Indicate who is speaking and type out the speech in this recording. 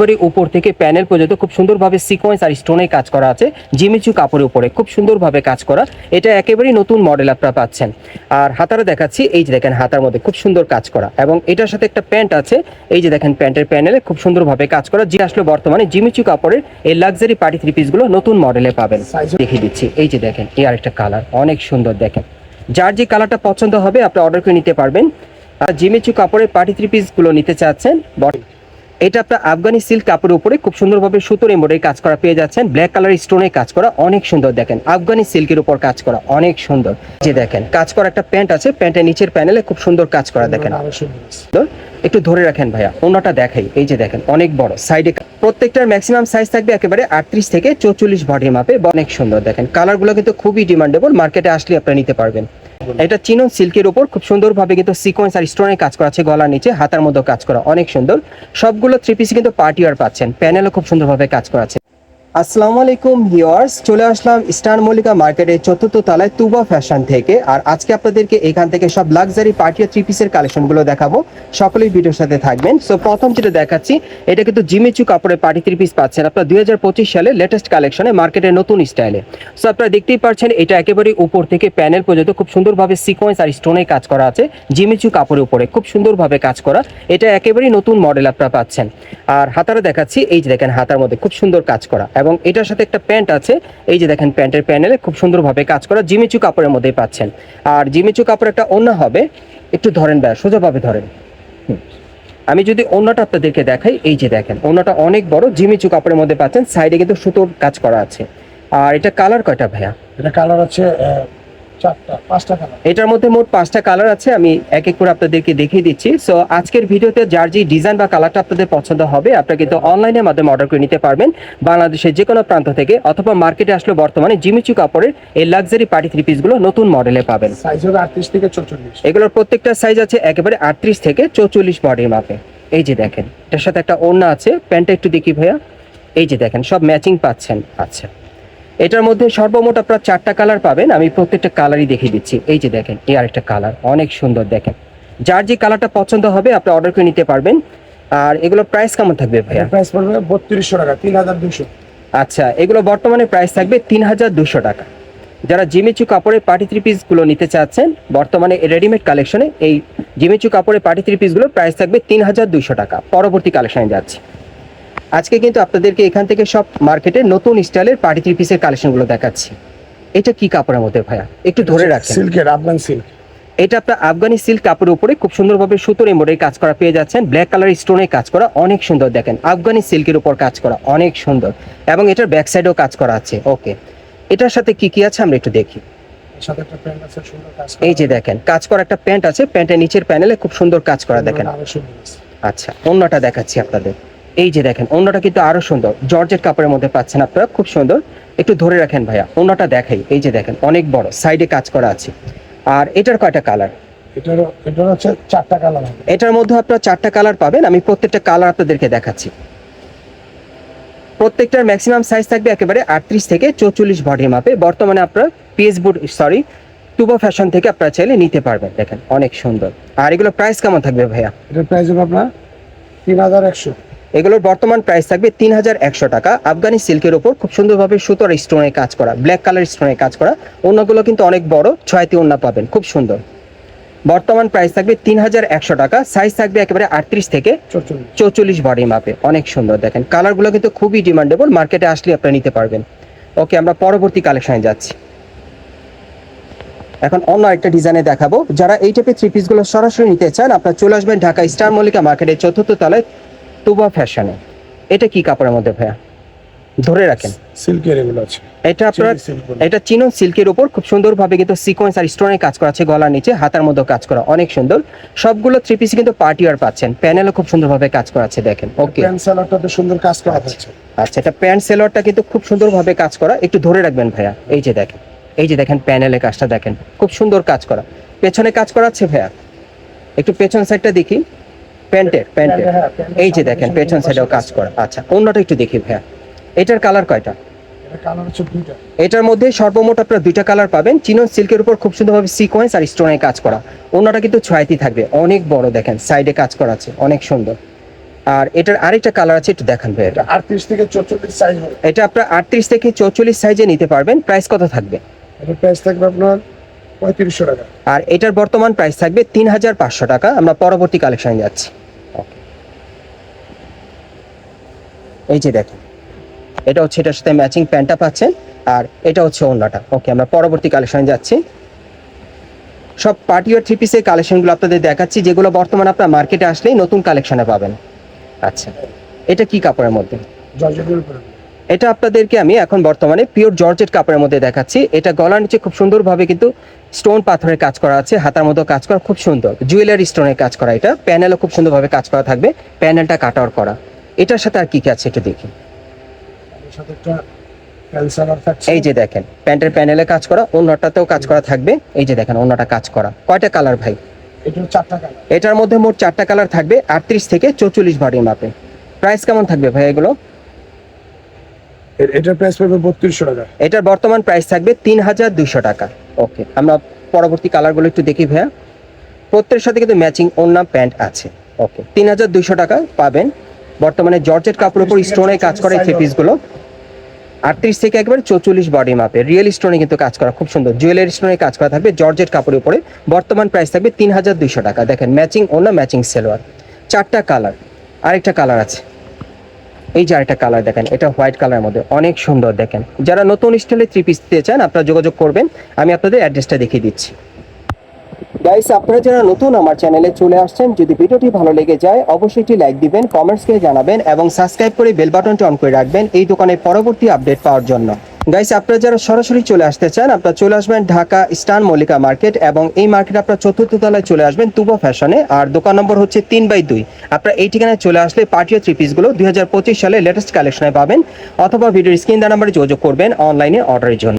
Speaker 1: একেবারে উপর থেকে প্যানেল পর্যন্ত খুব সুন্দরভাবে সিকোয়েন্স আর স্টোনে কাজ করা আছে। জিমিচু কাপড়ের উপরে খুব সুন্দরভাবে কাজ করা। এটা একেবারেই নতুন মডেল আপনারা পাচ্ছেন। আর হাতারা দেখাচ্ছি এই যে দেখেন হাতার মধ্যে খুব সুন্দর কাজ করা। এবং এটার সাথে একটা প্যান্ট আছে এই যে দেখেন প্যান্টের প্যানেলে খুব সুন্দরভাবে কাজ করা। যে আসলে বর্তমানে জিমিচু কাপড়ের এই লাক্সারি পার্টি থ্রি পিসগুলো নতুন মডেলে পাবেন। দেখিয়ে দিচ্ছি এই যে দেখেন এই আরেকটা কালার অনেক সুন্দর দেখেন। যার যে কালারটা পছন্দ হবে আপনি অর্ডার করে নিতে পারবেন। আর জিমিচু কাপড়ের পার্টি থ্রি পিসগুলো নিতে চাচ্ছেন বট- এটা আপনার আফগানি সিল্ক কাপড়ের উপরে খুব সুন্দরভাবে সুতোর এমব্রয়ডারি কাজ করা পেয়ে যাচ্ছেন। ব্ল্যাক কালার স্টোনে কাজ করা অনেক সুন্দর দেখেন। আফগানি সিল্কের উপর কাজ করা অনেক সুন্দর। যে দেখেন কাজ করা একটা প্যান্ট আছে প্যান্টের নিচের প্যানেলে খুব সুন্দর কাজ করা দেখেন। একটু ধরে রাখেন ভাইয়া অন্যটা দেখাই। এই যে দেখেন অনেক বড়। সাইডে প্রত্যেকটার ম্যাক্সিমাম সাইজ থাকবে একেবারে আটত্রিশ থেকে চৌচল্লিশ বডি মাপে অনেক সুন্দর দেখেন। কালারগুলো কিন্তু খুবই ডিমান্ডেবল মার্কেটে আসলে আপনারা নিতে পারবেন। এটা চিনন সিল্কের উপর খুব সুন্দরভাবে কিন্তু সিকোয়েন্স আর স্টোনের কাজ করা আছে, গলার নিচে, হাতার মধ্যে কাজ করা, অনেক সুন্দর। সবগুলো থ্রি পিস কিন্তু পার্টি আর পাচ্ছেন। প্যানেলও খুব সুন্দরভাবে কাজ করা আছে। আসসালামু আলাইকুম ভিউয়ার্স, চলে আসলাম স্টার মল্লিকা মার্কেটের চতুর্থ তলায় তুবা ফ্যাশন থেকে। আর আজকে আপনাদেরকে এখান থেকে সব লাক্সারি পার্টি থ্রি পিসের কালেকশনগুলো দেখাবো। সকলেই ভিডিওর সাথে থাকবেন। সো প্রথম যেটা দেখাচ্ছি, এটা কিন্তু জিমিচু কাপড়ের পার্টি থ্রি পিস পাচ্ছেন আপনারা দুই হাজার পঁচিশ সালে লেটেস্ট কালেকশনে মার্কেটের নতুন স্টাইলে সো আপনারা দেখতেই পাচ্ছেন, এটা একেবারে উপর থেকে প্যানেল পর্যন্ত খুব সুন্দরভাবে সিকোয়েন্স আর স্টোনে কাজ করা আছে, জিমিচু কাপড়ের উপরে। খুব সুন্দরভাবে কাজ করা, এটা একেবারেই নতুন মডেল আপনারা পাচ্ছেন। আর হাতারা দেখাচ্ছি, এই যে দেখেন হাতার মধ্যে খুব সুন্দর কাজ করা। এবং এটার সাথে একটা প্যান্ট আছে। এই যে দেখেন প্যান্টের প্যানেলে খুব সুন্দরভাবে কাজ করা জিমিচু কাপড়ের মধ্যেই পাচ্ছেন। আর জিমিচু কাপড় একটা অন্য হবে। একটু ধরেন ব্যাস সোজাভাবে ধরেন। আমি যদি অন্যটা আপনাদেরকে দেখাই এই যে দেখেন অন্যটা অনেক বড় জিমিচু কাপড়ের মধ্যে পাচ্ছেন সাইডে কিন্তু সুতোর কাজ করা আছে। আর এটা কালার কয়টা ভাইয়া?
Speaker 2: এটা কালার আছে
Speaker 1: এটার মধ্যে মোট পাঁচটা কালার আছে আমি এক এক করে আপনাদেরকে দেখিয়ে দিচ্ছি। সো আজকের ভিডিওতে যার যে ডিজাইন বা কালারটা আপনাদের পছন্দ হবে আপনারা কিন্তু অনলাইনের মাধ্যমে অর্ডার করে নিতে পারবেন। বাংলাদেশের যে কোনো প্রান্ত থেকে অথবা মার্কেটে আসলে বর্তমানে জিমিচু কাপড়ের এই লাক্সারি পার্টি থ্রি পিসগুলো নতুন মডেলে পাবেন। এগুলোর প্রত্যেকটা সাইজ আছে একেবারে আটত্রিশ থেকে চৌচল্লিশ বডির মাপে। এই যে দেখেন এটার সাথে একটা ওড়না আছে প্যান্টটা একটু দেখি ভাইয়া। এই যে দেখেন সব ম্যাচিং পাচ্ছেন আচ্ছা। এটার মধ্যে সর্বমোট আপনারা চারটা কালার পাবেন আমি প্রত্যেকটা কালারই দেখিয়ে দিচ্ছি। এই যে দেখেন এই আরেকটা কালার অনেক সুন্দর দেখেন। যার যে কালারটা পছন্দ হবে আপনি অর্ডার করে নিতে পারবেন। আর এগুলো প্রাইস কেমন থাকবে ভাইয়া?
Speaker 2: প্রাইস পড়বে বত্রিশশো টাকা তিন হাজার দুশো
Speaker 1: আচ্ছা এগুলো বর্তমানে প্রাইস থাকবে তিন হাজার দুশো টাকা। যারা জিমিচু কাপড়ের পার্টি থ্রি পিসগুলো নিতে চাচ্ছেন বর্তমানে রেডিমেড কালেকশনে এই জিমিচু কাপড়ের পার্টি থ্রি পিসগুলোর প্রাইস থাকবে তিন হাজার দুশো টাকা। পরবর্তী কালেকশনে যাচ্ছি। আজকে কিন্তু আপনাদেরকে এখান থেকে সব মার্কেটে নতুন স্টাইলের পার্টি থ্রি পিসের কালেকশনগুলো দেখাচ্ছি। এটা কি কাপড়ের মধ্যে ভাইয়া? একটু ধরে রাখেন।
Speaker 2: সিল্কের আফগান সিল্ক
Speaker 1: এটা আপনার আফগানি সিল্ক কাপড়ের উপরে খুব সুন্দরভাবে সুতোর এমব্রয়ডারি কাজ করা পেয়ে যাচ্ছেন। ব্ল্যাক কালার স্টোনে কাজ করা অনেক সুন্দর দেখেন। আফগানি সিল্কের উপর কাজ করা অনেক সুন্দর। এবং এটার ব্যাক সাইডেও কাজ করা আছে। ওকে এটার সাথে কি কি আছে আমরা একটু দেখি। এই যে দেখেন কাজ করা একটা প্যান্ট আছে। প্যান্টের নিচের প্যানেলে খুব সুন্দর কাজ করা দেখেন। আচ্ছা অন্যটা দেখাচ্ছি আপনাদের। এই যে দেখেন অন্যটা কিন্তু আরও সুন্দর। জর্জেট কাপড়ের মধ্যে পাচ্ছেন আপনারা খুব সুন্দর। একটু ধরে রাখেন ভাইয়া অন্যটা দেখাই। এই যে দেখেন অনেক বড় সাইডে কাজ করা আছে। আর এটার কয়টা কালার?
Speaker 2: এটার
Speaker 1: মধ্যে আপনারা চারটা কালার পাবেন আমি প্রত্যেকটা কালার আপনাদেরকে দেখাচ্ছি। প্রত্যেকটার ম্যাক্সিমাম সাইজ থাকবে একেবারে আটত্রিশ থেকে চৌচল্লিশ বডি মাপে। বর্তমানে আপনারা পিএস বোর্ড সরি টুবো ফ্যাশন থেকে আপনারা চাইলে নিতে পারবেন। দেখেন অনেক সুন্দর। আর এগুলো প্রাইস কেমন থাকবে ভাইয়া?
Speaker 2: এটার প্রাইস হবে আপনার তিন হাজার একশো।
Speaker 1: এগুলোর বর্তমান প্রাইস থাকবে তিন হাজার একশো টাকা। আফগানি সিল্কের উপর খুব সুন্দরভাবে সুতোর স্টোনে কাজ করা ব্ল্যাক কালার স্টোনে কাজ করা। ওনাগুলো কিন্তু অনেক বড় ছয়টি ওনা পাবেন খুব সুন্দর। বর্তমান প্রাইস থাকবে তিন হাজার একশো টাকা সাইজ থাকবে একেবারে আটত্রিশ থেকে
Speaker 2: চৌচল্লিশ।
Speaker 1: চৌচল্লিশ বডি মাপে অনেক সুন্দর দেখেন। কালারগুলো কিন্তু খুবই ডিমান্ডেবল মার্কেটে আসলে আপনারা নিতে পারবেন। ওকে আমরা পরবর্তী কালেকশনে যাচ্ছি। এখন অন্য একটা ডিজাইনে দেখাবো। যারা এই টাইপের থ্রি পিসগুলো সরাসরি নিতে চান আপনারা চলে আসবেন ঢাকা স্টার মল্লিকা মার্কেটের চতুর্থ তলায়। তুবা ফ্যাশনে এটা কি কাপড়ের মধ্যে ভাইয়া? ধরে রাখেন।
Speaker 2: সিল্কের এগুলো আছে।
Speaker 1: এটা আপনার। এটা চিনো সিল্কের উপর খুব সুন্দরভাবে কিন্তু সিকোয়েন্স আর স্টোনের কাজ করা আছে গলার নিচে হাতার মধ্যে কাজ করা অনেক সুন্দর। সবগুলো থ্রি পিস কিন্তু পার্টি আর পাচ্ছেন। প্যানেলও খুব সুন্দরভাবে কাজ করা আছে দেখেন। ওকে
Speaker 2: প্যান্ট সালোয়ারটাতে সুন্দর কাজ করা আছে
Speaker 1: আচ্ছা এটা প্যান্ট সেলোয়ারটা কিন্তু খুব সুন্দরভাবে কাজ করা। একটু ধরে রাখবেন ভাইয়া। এই যে দেখেন। এই যে দেখেন প্যানেলে কাজটা দেখেন। খুব সুন্দর কাজ করা। পেছনে কাজ করা আছে ভাইয়া। একটু পেছন সাইডটা দেখি। প্যান্টের প্যান্টের।
Speaker 2: হ্যাঁ,
Speaker 1: এই যে দেখেন পেছন সাইডেও কাজ করা। আচ্ছা অন্যটা একটু দেখি ভাইয়া। এটার কালার কয়টা?
Speaker 2: এটা
Speaker 1: এটার মধ্যে সর্বমোট আপনারা দুইটা কালার পাবেন। চিনন সিল্কের উপর খুব সুন্দরভাবে সিকোয়েন্স আর স্টোনে কাজ করা। অন্যটা কিন্তু ছয়টি থাকবে। অনেক বড় দেখেন সাইডে কাজ করা আছে অনেক সুন্দর। আর এটার আরেকটা কালার আছে একটু দেখান ভাই এটা।
Speaker 2: আটত্রিশ থেকে চৌচল্লিশ সাইজ
Speaker 1: এটা আপনার আটত্রিশ থেকে চৌচল্লিশ সাইজে নিতে পারবেন। প্রাইস কত থাকবে?
Speaker 2: এটার প্রাইস থাকবে আপনার পঁয়ত্রিশশো টাকা।
Speaker 1: আর এটার বর্তমান প্রাইস থাকবে তিন হাজার পাঁচশো টাকা। আমরা পরবর্তী কালেকশনে যাচ্ছি। এই যে দেখেন এটা হচ্ছে এটার সাথে ম্যাচিং প্যান্টটা পাচ্ছেন আর এটা হচ্ছে অন্যটা ওকে আমরা পরবর্তী কালেকশনে যাচ্ছি। সব পার্টি আর থ্রি পিসের কালেকশনগুলো আপনাদের দেখাচ্ছি যেগুলো বর্তমানে আপনার মার্কেটে আসলেই নতুন কালেকশনে পাবেন। আচ্ছা এটা কি কাপড়ের মধ্যে?
Speaker 2: জর্জেটের উপরে।
Speaker 1: এটা আপনাদেরকে আমি এখন বর্তমানে পিওর জর্জেট কাপড়ের মধ্যে দেখাচ্ছি। এটা গলার নিচে খুব সুন্দরভাবে কিন্তু স্টোন পাথরের কাজ করা আছে হাতার মতো কাজ করা খুব সুন্দর। জুয়েলারি স্টোনের কাজ করা এটা প্যানেলও খুব সুন্দরভাবে কাজ করা থাকবে প্যানেলটা কাটার করা। এটার সাথে আর কি কি আছে একটু দেখি। এই যে দেখেন প্যান্টের প্যানেলে কাজ করা অন্যটাতেও কাজ করা থাকবে। এই যে দেখেন অন্যটা কাজ করা। কয়টা কালার ভাই? এটার মধ্যে মোট চারটা কালার থাকবে আটত্রিশ থেকে চৌচল্লিশ ভারির মাপে। প্রাইস কেমন থাকবে ভাই এগুলো?
Speaker 2: এটার প্রাইস পড়বে বত্রিশশো টাকা।
Speaker 1: এটার বর্তমান প্রাইস থাকবে তিন হাজার দুইশো টাকা। ওকে আমরা পরবর্তী কালারগুলো একটু দেখি ভাইয়া। প্রত্যেকের সাথে কিন্তু ম্যাচিং ওন্না প্যান্ট আছে। ওকে তিন হাজার দুইশো টাকা পাবেন। বর্তমানে জর্জেট কাপড়ের উপর স্টোনে কাজ করে থ্রি পিসগুলো আটত্রিশ থেকে একবার চৌচল্লিশ বডি মাপে রিয়েল স্টোনে কিন্তু কাজ করা খুব সুন্দর। জুয়েলারি স্টোনে কাজ করা থাকবে জর্জেট কাপড়ের উপরে। বর্তমান প্রাইস থাকবে তিন হাজার দুইশো টাকা। দেখেন ম্যাচিং ওন্না ম্যাচিং সেলোয়ার। চারটা কালার আরেকটা কালার আছে। এই যে আরেকটা কালার দেখেন, এটা হোয়াইট কালারের মধ্যে অনেক সুন্দর দেখেন। যারা নতুন স্টাইলে থ্রি পিস দিতে চান, আপনারা যোগাযোগ করবেন। আমি আপনাদের অ্যাড্রেসটা দেখিয়ে দিচ্ছি। গাইস আপনারা যারা নতুন আমার চ্যানেলে চলে আসছেন, যদি ভিডিওটি ভালো লেগে যায়, অবশ্যই একটি লাইক দিবেন কমেন্টস করে জানাবেন এবং সাবস্ক্রাইব করে বেল বাটনটি অন করে রাখবেন এই দোকানের পরবর্তী আপডেট পাওয়ার জন্য। গাইস আপনারা যারা সরাসরি চলে আসতে চান, আপনারা চলে আসবেন ঢাকা স্টার মল্লিকা মার্কেট এবং এই মার্কেট আপনারা চতুর্থ তলায় চলে আসবেন তুবো ফ্যাশনে আর দোকান নম্বর হচ্ছে তিন বাই দুই। আপনারা এই ঠিকানায় চলে আসলে পার্টিও থ্রি পিসগুলো দু হাজার পঁচিশ সালে লেটেস্ট কালেকশনে পাবেন। অথবা ভিডিওর স্ক্রিন দেওয়া নাম্বারে যোগাযোগ করবেন অনলাইনে অর্ডারের জন্য।